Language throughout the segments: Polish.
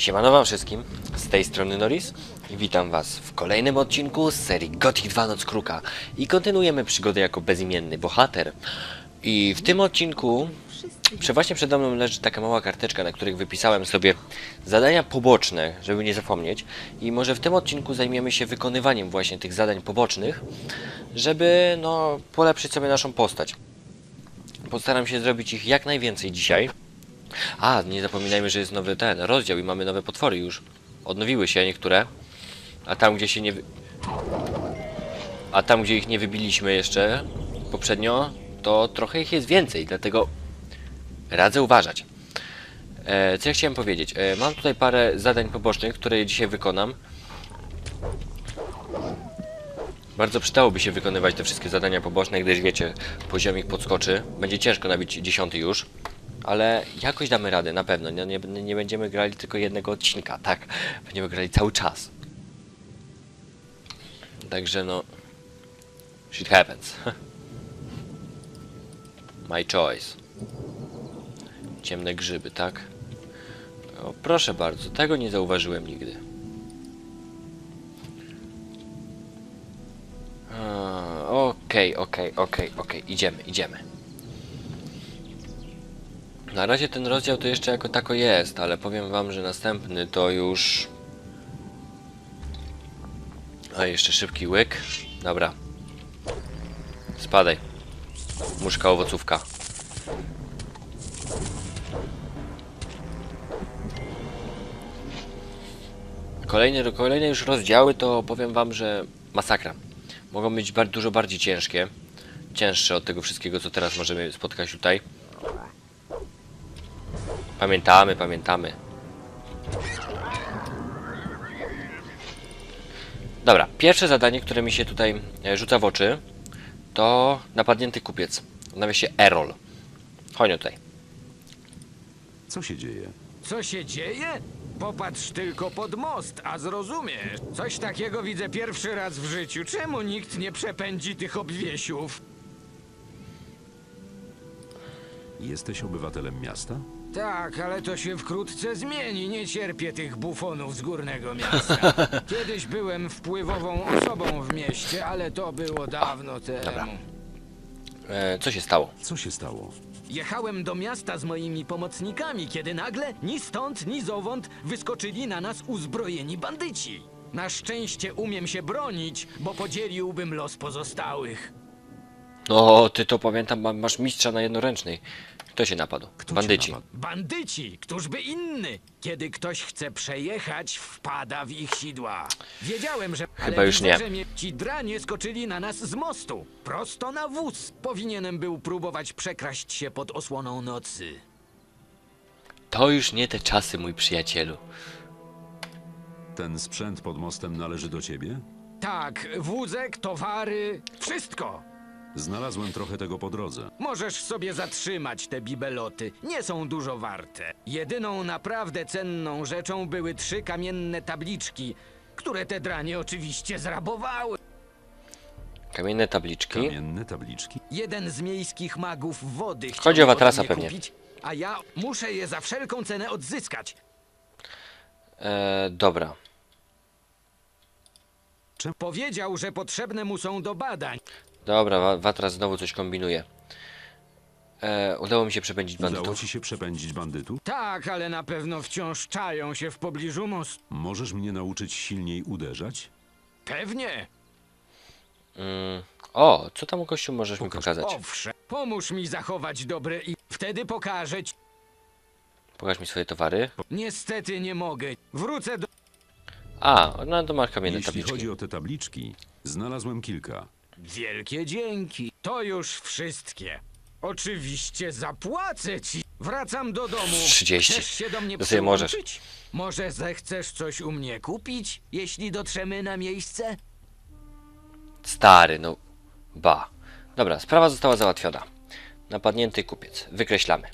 Siemano wam wszystkim, z tej strony Norris i witam was w kolejnym odcinku z serii Gothic 2 Noc Kruka i kontynuujemy przygodę jako bezimienny bohater. I w tym odcinku prze- właśnie przede mną leży taka mała karteczka, na których wypisałem sobie zadania poboczne, żeby nie zapomnieć i może w tym odcinku zajmiemy się wykonywaniem właśnie tych zadań pobocznych, żeby no polepszyć sobie naszą postać. Postaram się zrobić ich jak najwięcej dzisiaj. A, nie zapominajmy, że jest nowy ten rozdział i mamy nowe potwory już. Odnowiły się niektóre. A tam, gdzie się nie. wy- A tam, gdzie ich nie wybiliśmy jeszcze poprzednio, to trochę ich jest więcej, dlatego radzę uważać. E, co ja chciałem powiedzieć? E, mam tutaj parę zadań pobocznych, które dzisiaj wykonam. Bardzo przydałoby się wykonywać te wszystkie zadania poboczne, gdyż wiecie, poziom ich podskoczy. Będzie ciężko nabić dziesiąty już. Ale jakoś damy radę, na pewno. Nie, nie, nie będziemy grali tylko jednego odcinka, tak? Będziemy grali cały czas. Także no. Shit happens. My choice. Ciemne grzyby, tak? O, proszę bardzo, tego nie zauważyłem nigdy. Okej, okej, okej, okej, idziemy, idziemy. Na razie ten rozdział to jeszcze jako tako jest, ale powiem wam, że następny to już... A jeszcze szybki łyk. Dobra. Spadaj. Muszka owocówka. Kolejne, kolejne już rozdziały to powiem wam, że masakra. Mogą być bar- dużo bardziej ciężkie. Cięższe od tego wszystkiego, co teraz możemy spotkać tutaj. Pamiętamy, pamiętamy. Dobra, pierwsze zadanie, które mi się tutaj e, rzuca w oczy, to napadnięty kupiec. Nazywa się Errol. Chodź tutaj. Co się dzieje? Co się dzieje? Popatrz tylko pod most, a zrozumiesz. Coś takiego widzę pierwszy raz w życiu. Czemu nikt nie przepędzi tych obwiesiów? Jesteś obywatelem miasta? Tak, ale to się wkrótce zmieni. Nie cierpię tych bufonów z górnego miasta. Kiedyś byłem wpływową osobą w mieście, ale to było dawno temu. dobra. E, co się stało? Co się stało? Jechałem do miasta z moimi pomocnikami, kiedy nagle ni stąd, ni zowąd wyskoczyli na nas uzbrojeni bandyci. Na szczęście umiem się bronić, bo podzieliłbym los pozostałych. No, ty to pamiętam, ma- masz mistrza na jednoręcznej. Kto się napadł? Kto cię Bandyci. napadł? Bandyci, któż by inny? Kiedy ktoś chce przejechać, wpada w ich sidła. Wiedziałem, że... Chyba ale już widzę, nie. że mnie ci dranie skoczyli na nas z mostu. Prosto na wóz. Powinienem był próbować przekraść się pod osłoną nocy. To już nie te czasy, mój przyjacielu. Ten sprzęt pod mostem należy do ciebie? Tak, wózek, towary, wszystko. Znalazłem trochę tego po drodze. Możesz sobie zatrzymać te bibeloty. Nie są dużo warte. Jedyną naprawdę cenną rzeczą były trzy kamienne tabliczki, które te dranie oczywiście zrabowały. Kamienne tabliczki. Kamienne tabliczki? Jeden z miejskich magów wody chciał Chodzi o ode Watrasa mnie pewnie. kupić, a ja muszę je za wszelką cenę odzyskać. E, dobra. Powiedział, że potrzebne mu są do badań. Dobra, Wa- Watras znowu coś kombinuje. E, udało mi się przepędzić Udało bandytów. ci się przepędzić bandytów? Tak, ale na pewno wciąż czają się w pobliżu mostu. Możesz mnie nauczyć silniej uderzać? Pewnie. Mm. O, co tam gościu możesz mi pokazać? Owszem. Pomóż mi zachować dobre i wtedy pokażę ci. Pokaż mi swoje towary. Niestety nie mogę. Wrócę do... A, no to masz kamienne Jeśli tabliczki. chodzi o te tabliczki, znalazłem kilka. Wielkie dzięki. To już wszystkie. Oczywiście zapłacę ci. Wracam do domu. 30. Chcesz się do mnie To sobie możesz. przyłączyć? Może zechcesz coś u mnie kupić, jeśli dotrzemy na miejsce? Stary, no. Ba. Dobra, sprawa została załatwiona. Napadnięty kupiec. Wykreślamy.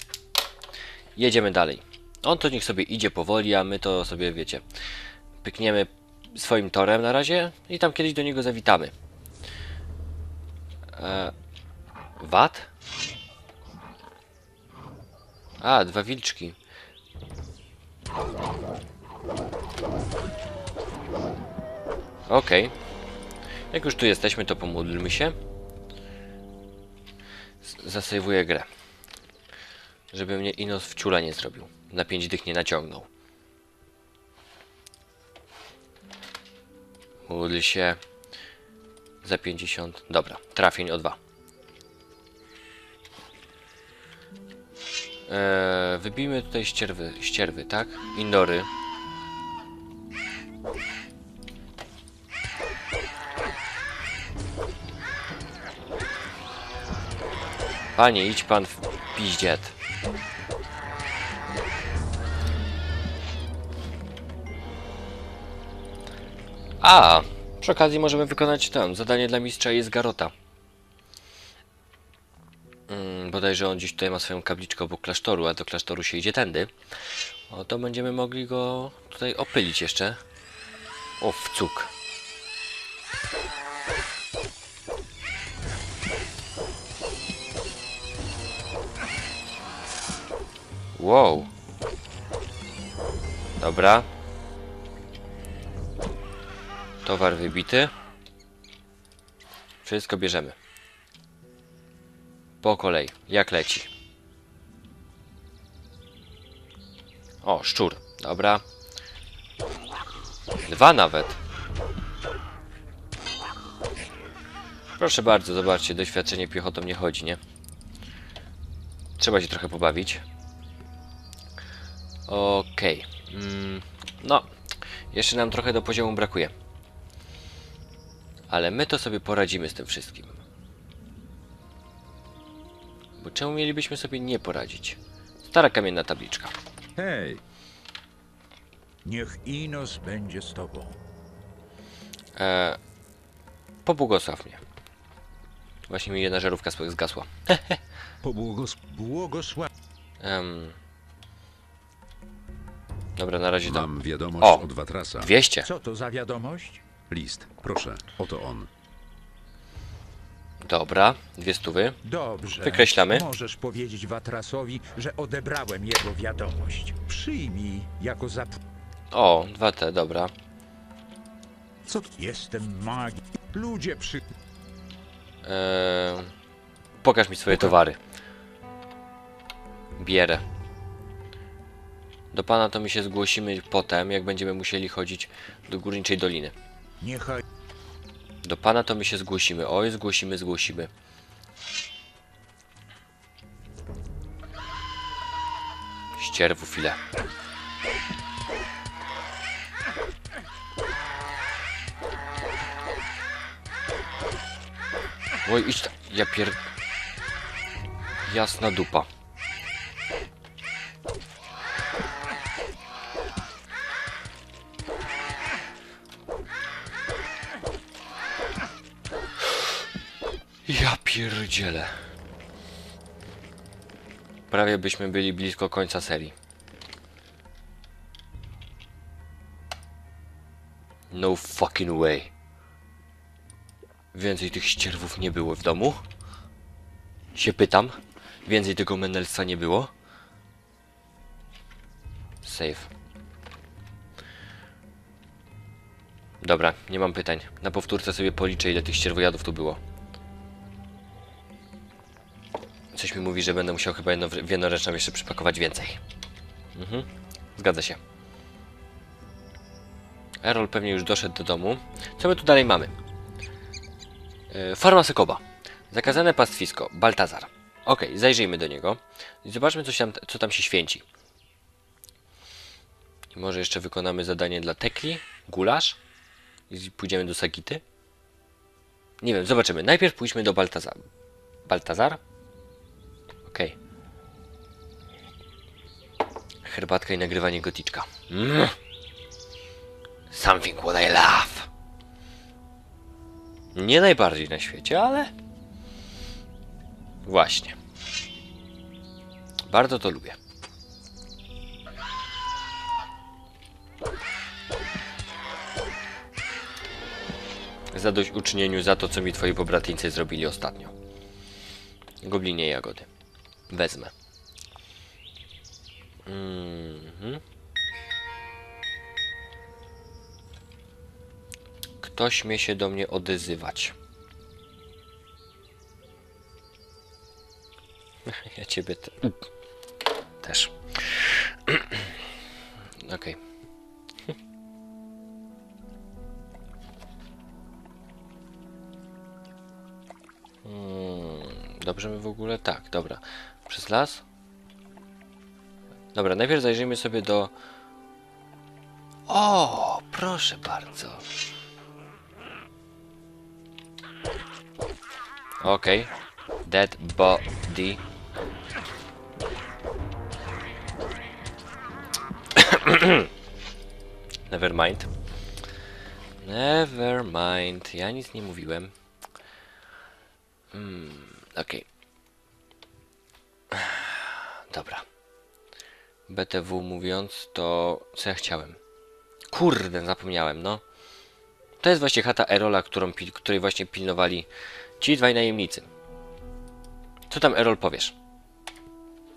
Jedziemy dalej. On to niech sobie idzie powoli, a my to sobie, wiecie, pykniemy swoim torem na razie i tam kiedyś do niego zawitamy. E, wat? A, dwa wilczki. Okej. Jak już tu jesteśmy, to pomódlmy się. Zasejwuję grę. Żeby mnie Inos w ciula nie zrobił. Na pięć dych nie naciągnął. Módl się. Za 50. Dobra, trafień o 2. Eee, wybijmy tutaj ścierwy, ścierwy, tak? Indory. Panie, idź pan w piździet. A, przy okazji możemy wykonać tam zadanie dla mistrza jest Garota. Mm, bodajże on dziś tutaj ma swoją kapliczkę obok klasztoru, a do klasztoru się idzie tędy. O, to będziemy mogli go tutaj opylić jeszcze. O, w cuk. Wow. Dobra. Towar wybity. Wszystko bierzemy. Po kolei. Jak leci? O, szczur. Dobra. Dwa nawet. Proszę bardzo, zobaczcie, doświadczenie piechotą nie chodzi, nie? Trzeba się trochę pobawić. Okej. Mm, no, jeszcze nam trochę do poziomu brakuje. Ale my to sobie poradzimy z tym wszystkim. Bo czemu mielibyśmy sobie nie poradzić? Stara kamienna tabliczka. Hej! Niech Inos będzie z tobą. Eee, pobłogosław mnie. Właśnie mi jedna żarówka zgasła. Pobłogos... Błogosław... Em, dobra, na razie to. Mam wiadomość O! od Watrasa. 200. Co to za wiadomość? List, proszę, oto on. Dobra, dwie stówy. Dobrze. Wykreślamy. Możesz powiedzieć Watrasowi, że odebrałem jego wiadomość. Przyjmij jako zap... O, dwa te, dobra. Co? Jestem magii. Ludzie przy... Eee, pokaż mi swoje towary. Bierę. Do pana to my się zgłosimy potem, jak będziemy musieli chodzić do Górniczej Doliny. Niechaj... Do pana to my się zgłosimy. Oj, zgłosimy, zgłosimy. Ścierwów ile. Oj, idź ta... Ja pier... Jasna dupa. Pierdzielę. Prawie byśmy byli blisko końca serii. No fucking way. Więcej tych ścierwów nie było w domu? Się pytam. Więcej tego menelstwa nie było? Save. Dobra, nie mam pytań. Na powtórce sobie policzę ile tych ścierwojadów tu było. Coś mi mówi, że będę musiał chyba jedno, w jednoręczną jeszcze przypakować więcej. Mhm, zgadza się. Errol pewnie już doszedł do domu. Co my tu dalej mamy? Yy, farma Sekoba. Zakazane pastwisko. Baltazar. Ok, zajrzyjmy do niego. I zobaczmy, coś tam, co tam się święci. I może jeszcze wykonamy zadanie dla Tekli. Gulasz. I pójdziemy do Sagity. Nie wiem, zobaczymy. Najpierw pójdźmy do Baltazar. Baltazar? Okej. Herbatka i nagrywanie goticzka. Mm. Something what I love. Nie najbardziej na świecie, ale... Właśnie. Bardzo to lubię. Zadośćuczynieniu za to, co mi twoi pobratyńcy zrobili ostatnio. Goblinie jagody. Wezmę. Mhm. Kto śmie się do mnie odzywać? Ja ciebie te... też. Okej. Hmm, Dobrze my w ogóle? Tak, dobra. Przez las? Dobra, najpierw zajrzyjmy sobie do... O, proszę bardzo. Okej. Dead body. Never mind. Never mind. Ja nic nie mówiłem. BTW mówiąc, to co ja chciałem? Kurde, zapomniałem, no. To jest właśnie chata Erola, którą, której właśnie pilnowali ci dwaj najemnicy. Co tam, Erol, powiesz?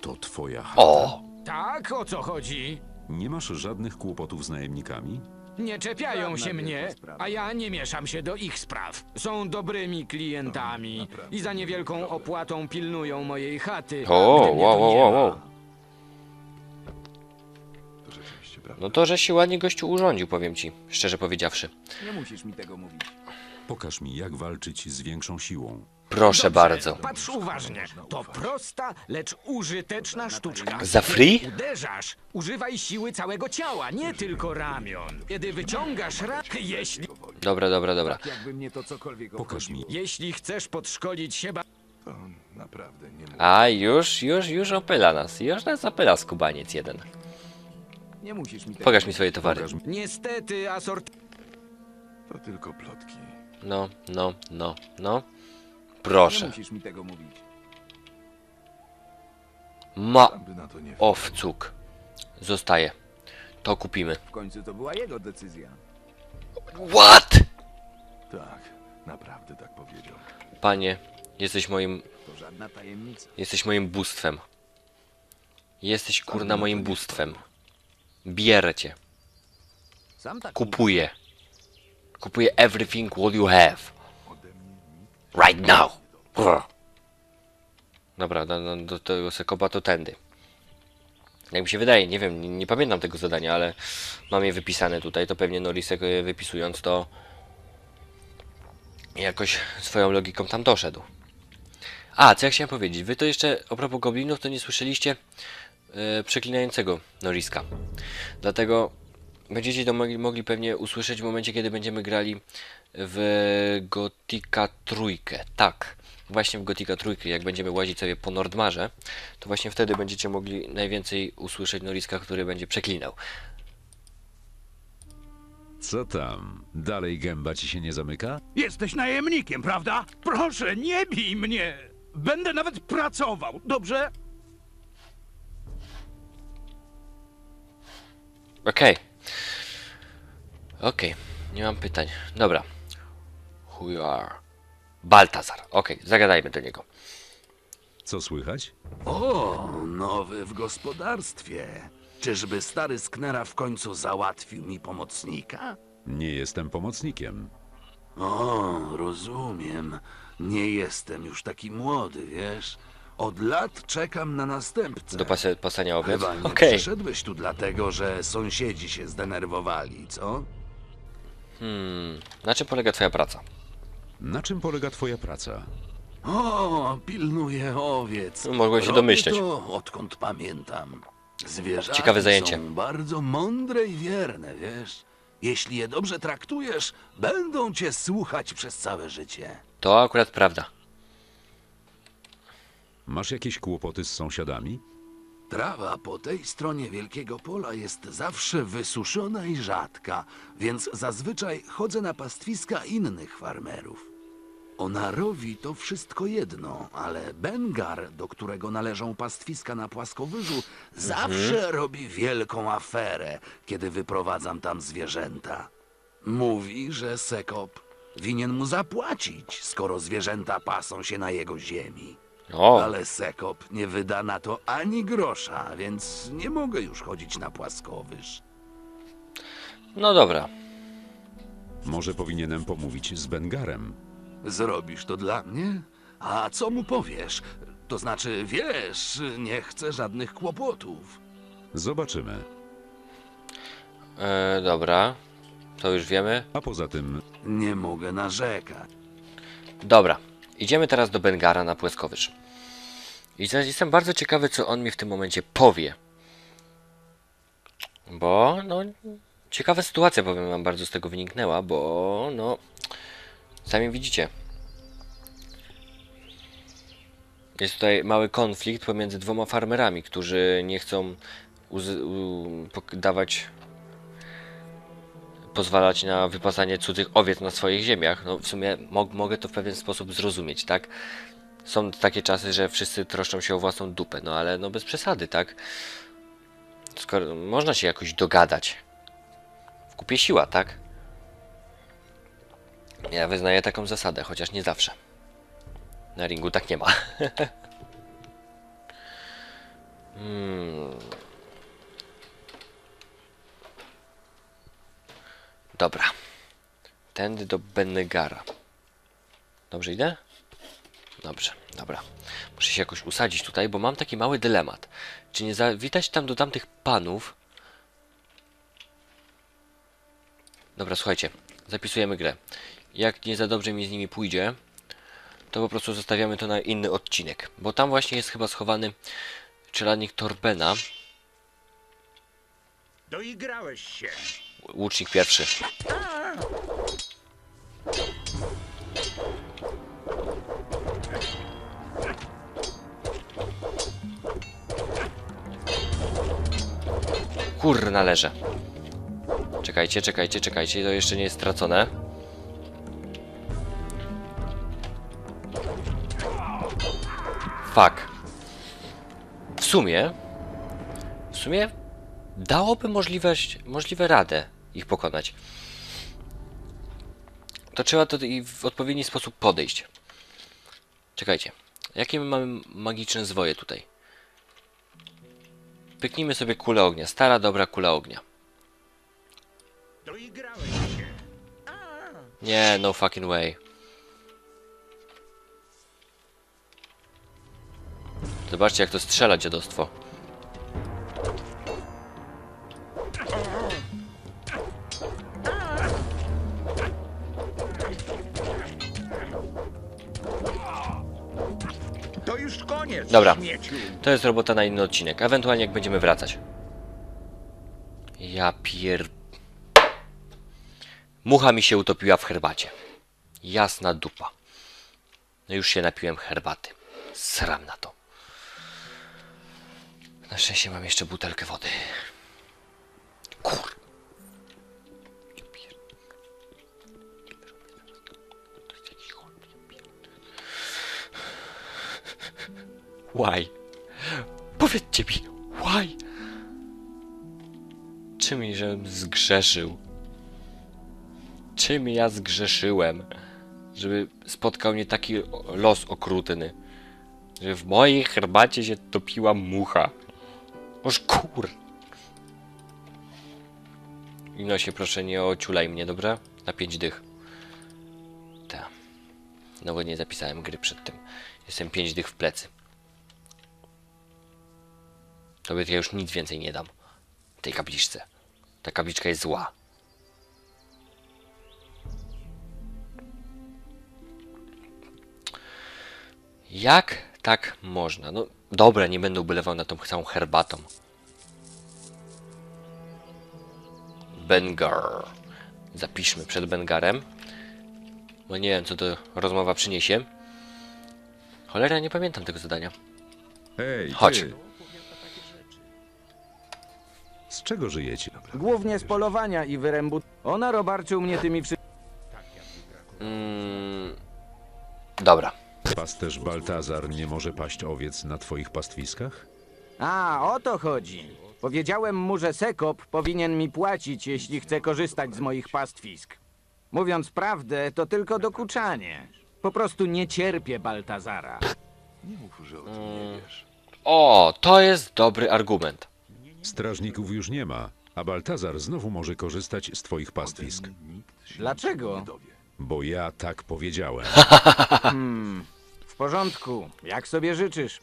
To twoja chata? O! Tak, o co chodzi? Nie masz żadnych kłopotów z najemnikami? Nie czepiają się mnie, a ja nie mieszam się do ich spraw. Są dobrymi klientami i za niewielką opłatą pilnują mojej chaty. O, gdy mnie wow, tu wow, nie wow, ma. wow. No to, że się ładnie gościu urządził, powiem ci, szczerze powiedziawszy. Nie musisz mi tego mówić. Pokaż mi, jak walczyć z większą siłą. Proszę Dobrze, bardzo. Patrz uważnie. To prosta, lecz użyteczna sztuczka. Za free? Kiedy uderzasz, używaj siły całego ciała, nie tylko ramion. Kiedy wyciągasz rak, jeśli, Dobra, dobra, dobra. Jakby mnie to cokolwiek Pokaż mi. jeśli chcesz podszkolić się ba- Naprawdę nie, A, już, już, już opyla nas. Już nas opyla skubaniec jeden. Nie musisz mi tego Pokaż mi swoje towary. Pokaż mi. Niestety, asort... To tylko plotki. No, no, no, no. Nie Proszę. musisz mi tego mówić. Ma By na to nie owcuk. Zostaje. To kupimy. W końcu to była jego decyzja. What? Tak, naprawdę tak powiedział. Panie, jesteś moim, To żadna tajemnica. jesteś moim bóstwem. Jesteś kurna moim bóstwem. Bierę cię. Kupuję. Kupuję everything what you have. Right now. Dobra, do, do, do tego Sekoba to tędy. Jak mi się wydaje, nie wiem, nie, nie pamiętam tego zadania, ale mam je wypisane tutaj, to pewnie Norisek wypisując to jakoś swoją logiką tam doszedł. A, co ja chciałem powiedzieć, wy to jeszcze, a propos goblinów, to nie słyszeliście e, przeklinającego Noriska. Dlatego będziecie to mogli, mogli pewnie usłyszeć w momencie, kiedy będziemy grali w Gotika trójkę. Tak, właśnie w Gotika trójkę, jak będziemy łazić sobie po Nordmarze, to właśnie wtedy będziecie mogli najwięcej usłyszeć Noriska, który będzie przeklinał. Co tam? Dalej gęba ci się nie zamyka? Jesteś najemnikiem, prawda? Proszę, nie bij mnie! Będę nawet pracował, dobrze? Okej. Okej, nie mam pytań. Dobra. Who you are? Baltazar. Okej, zagadajmy do niego. Co słychać? O, nowy w gospodarstwie. Czyżby stary Sknera w końcu załatwił mi pomocnika? Nie jestem pomocnikiem. O, rozumiem. Nie jestem już taki młody, wiesz? Od lat czekam na następcę. Do pas pasania owiec? Chyba nie Okej. przyszedłeś tu dlatego, że sąsiedzi się zdenerwowali, co? Hmm. Na czym polega twoja praca? Na czym polega twoja praca? O, pilnuję owiec. No, mogłem się Robię domyśleć. To, odkąd pamiętam. Zwierzęta Ciekawe zajęcie. są bardzo mądre i wierne, wiesz? Jeśli je dobrze traktujesz, będą cię słuchać przez całe życie. To akurat prawda. Masz jakieś kłopoty z sąsiadami? Trawa po tej stronie wielkiego pola jest zawsze wysuszona i rzadka, więc zazwyczaj chodzę na pastwiska innych farmerów. Onarowi to wszystko jedno, ale Bengar, do którego należą pastwiska na płaskowyżu, zawsze robi wielką aferę, kiedy wyprowadzam tam zwierzęta. Mówi, że Sekop winien mu zapłacić, skoro zwierzęta pasą się na jego ziemi. O, Ale Sekop nie wyda na to ani grosza, więc nie mogę już chodzić na płaskowyż. no dobra. Może powinienem pomówić z Bengarem. Zrobisz to dla mnie? A co mu powiesz? To znaczy, wiesz, nie chcę żadnych kłopotów. Zobaczymy. E, dobra. To już wiemy. A poza tym, Nie mogę narzekać. Dobra. Idziemy teraz do Bengara na płeskowicz. I jestem bardzo ciekawy, co on mi w tym momencie powie. Bo, no, ciekawa sytuacja, powiem wam, bardzo z tego wyniknęła, bo, no, sami widzicie. Jest tutaj mały konflikt pomiędzy dwoma farmerami, którzy nie chcą dawać pozwalać na wypasanie cudzych owiec na swoich ziemiach. No w sumie mog, mogę to w pewien sposób zrozumieć, tak? Są takie czasy, że wszyscy troszczą się o własną dupę, no ale no bez przesady, tak? Skoro można się jakoś dogadać. W kupie siła, tak? Ja wyznaję taką zasadę, chociaż nie zawsze. Na ringu tak nie ma. hmm. Dobra. Tędy do Bennegara. Dobrze idę? Dobrze, dobra. Muszę się jakoś usadzić tutaj, bo mam taki mały dylemat. Czy nie zawitać tam do tamtych panów? Dobra, słuchajcie. Zapisujemy grę. Jak nie za dobrze mi z nimi pójdzie, to po prostu zostawiamy to na inny odcinek. Bo tam właśnie jest chyba schowany czeladnik Torbena, Doigrałeś się. łucznik pierwszy. Kurna leżę. Czekajcie, czekajcie, czekajcie, to jeszcze nie jest stracone. Fuck. W sumie, w sumie dałoby możliwość, możliwe radę ich pokonać. To trzeba to i w odpowiedni sposób podejść. Czekajcie. Jakie my mamy magiczne zwoje tutaj? Pyknijmy sobie kulę ognia. Stara, dobra kula ognia. Nie, no fucking way. Zobaczcie jak to strzela dziadostwo. Dobra. To jest robota na inny odcinek. Ewentualnie jak będziemy wracać. Ja pier... Mucha mi się utopiła w herbacie. Jasna dupa. No już się napiłem herbaty. Sram na to. Na szczęście mam jeszcze butelkę wody. Why? Powiedzcie mi, why? Czym żebym zgrzeszył? Czym ja zgrzeszyłem? Żeby spotkał mnie taki los okrutny. Że w mojej herbacie się topiła mucha. Oż kur... I no się proszę nie ociulaj mnie, dobra? Na pięć dych. Tak. No bo nie zapisałem gry przed tym. Jestem pięć dych w plecy. Tobie to ja już nic więcej nie dam. Tej kapliczce. Ta kapliczka jest zła. Jak tak można? No dobra, nie będę ubolewał na tą całą herbatą. Bengar. Zapiszmy przed Bengarem. Bo nie wiem, co to rozmowa przyniesie. Cholera, nie pamiętam tego zadania. hej, Chodź. ty! Z czego żyjecie? Głównie z polowania i wyrębu. Ona robarczył mnie tymi wszy... Mm, dobra. Pasterz Baltazar nie może paść owiec na twoich pastwiskach? A, o to chodzi. Powiedziałem mu, że Sekop powinien mi płacić, jeśli chce korzystać z moich pastwisk. Mówiąc prawdę, to tylko dokuczanie. Po prostu nie cierpię Baltazara. Nie mów, że o tym nie wiesz. O, to jest dobry argument. Strażników już nie ma, A Baltazar znowu może korzystać z twoich pastwisk. Dlaczego? Bo ja tak powiedziałem. W porządku, jak sobie życzysz.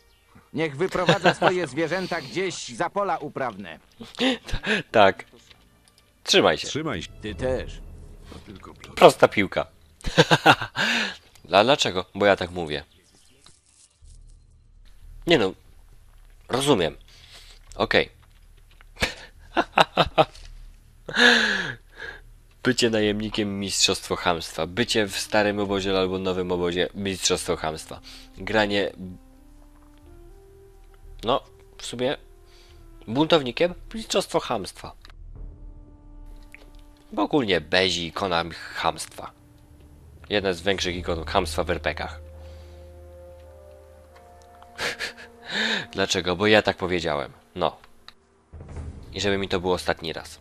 Niech wyprowadza swoje zwierzęta gdzieś za pola uprawne. Tak. Trzymaj się. Trzymaj się. Ty też. Prosta piłka. Dla, dlaczego? Bo ja tak mówię. Nie no. Rozumiem. Okej. Bycie najemnikiem mistrzostwo chamstwa. Bycie w starym obozie albo nowym obozie mistrzostwo chamstwa. Granie. No, w sumie. Buntownikiem mistrzostwo chamstwa. Bo ogólnie Bezi ikona chamstwa. Jedna z większych ikon chamstwa w RPKach. Dlaczego? Bo ja tak powiedziałem. No. I żeby mi to było ostatni raz.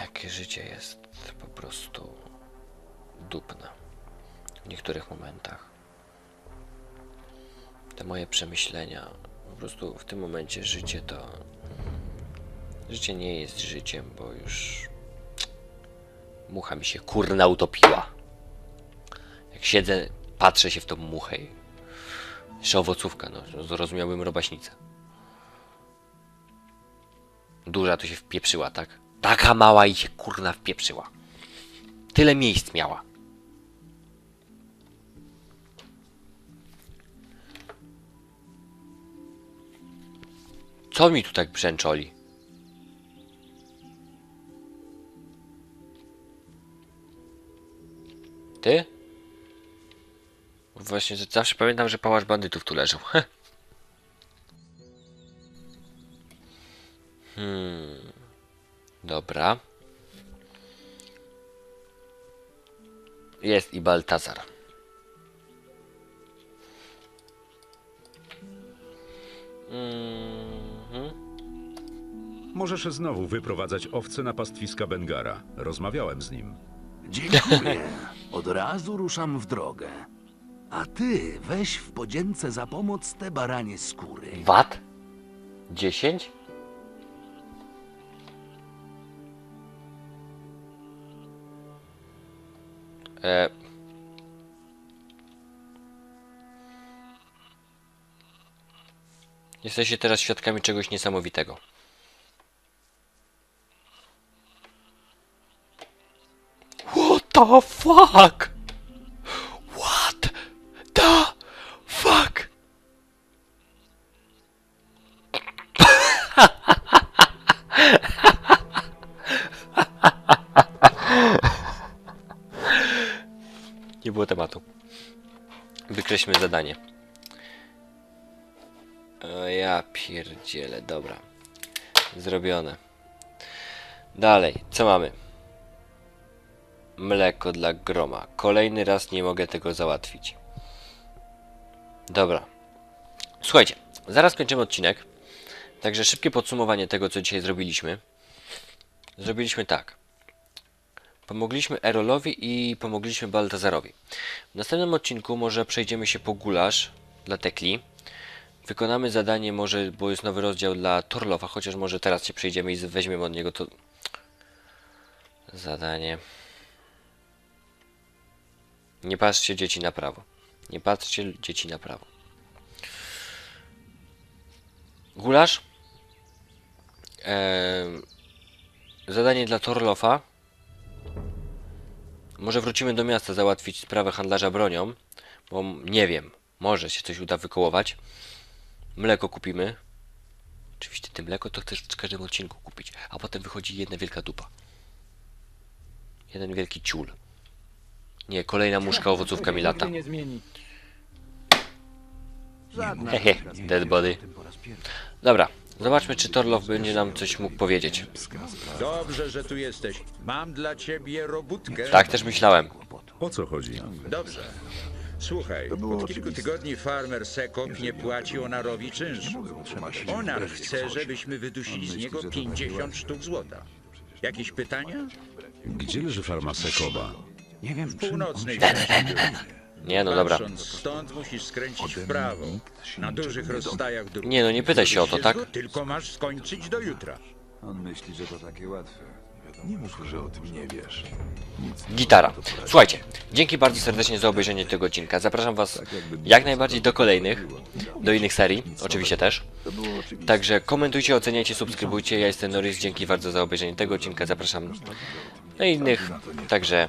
Jakie życie jest po prostu dupne. W niektórych momentach. Te moje przemyślenia. Po prostu w tym momencie życie to. Życie nie jest życiem, bo już. Mucha mi się kurna utopiła. Jak siedzę, patrzę się w tą muchę. Jeszcze owocówka, no, zrozumiałbym robaśnicę. Duża to się wpieprzyła, tak? Taka mała i się kurna wpieprzyła. Tyle miejsc miała. Co mi tu tak brzęczoli? Ty? Właśnie, że zawsze pamiętam, że pałac bandytów tu leżał. hmm. Dobra. Jest i Baltazar. Mhm. Możesz znowu wyprowadzać owce na pastwiska Bengara. Rozmawiałem z nim. Dziękuję. Od razu ruszam w drogę. A ty weź w podzięce za pomoc te baranie skóry. Wat? 10? E... Jesteście teraz świadkami czegoś niesamowitego. What the fuck? Wykreślmy zadanie. O ja pierdzielę, dobra. Zrobione. Dalej, co mamy? Mleko dla groma. Kolejny raz nie mogę tego załatwić. Dobra. Słuchajcie, zaraz kończymy odcinek. Także szybkie podsumowanie tego, co dzisiaj zrobiliśmy. Zrobiliśmy tak. Pomogliśmy Erolowi i pomogliśmy Baltazarowi. W następnym odcinku może przejdziemy się po gulasz dla Tekli. Wykonamy zadanie może, bo jest nowy rozdział dla Torlofa, chociaż może teraz się przejdziemy i weźmiemy od niego to zadanie. Nie patrzcie dzieci na prawo. Nie patrzcie dzieci na prawo. Gulasz. Em, zadanie dla Torlofa. Może wrócimy do miasta załatwić sprawę handlarza bronią, bo nie wiem, może się coś uda wykołować. Mleko kupimy. Oczywiście te mleko to chcesz w każdym odcinku kupić, a potem wychodzi jedna wielka dupa. Jeden wielki ciul. Nie, kolejna muszka owocówka mi lata. nie zmieni. Hehe, dead body. Dobra, zobaczmy czy Torlof będzie nam coś mógł powiedzieć. Dobrze, że tu jesteś. Mam dla ciebie robótkę. Tak też myślałem. O co chodzi? Dobrze. Słuchaj, od kilku tygodni farmer Sekop nie płaci Onarowi czynszu. Onar chce, żebyśmy wydusili z niego 50 sztuk złota. Jakieś pytania? Gdzie leży farma Sekoba? W północnej części. Nie, no dobra. Patrząc stąd musisz skręcić w prawo. Na dużych rozstajach dróg. Nie, no nie pytaj się o to, tak? Tylko masz skończyć do jutra. On myśli, że to takie łatwe. Nie mów, że o tym nie wiesz. Gitara. Słuchajcie, dzięki bardzo serdecznie za obejrzenie tego odcinka. Zapraszam Was jak najbardziej do kolejnych, do innych serii, oczywiście też. Także komentujcie, oceniajcie, subskrybujcie. Ja jestem Norris, dzięki bardzo za obejrzenie tego odcinka. Zapraszam do innych. Także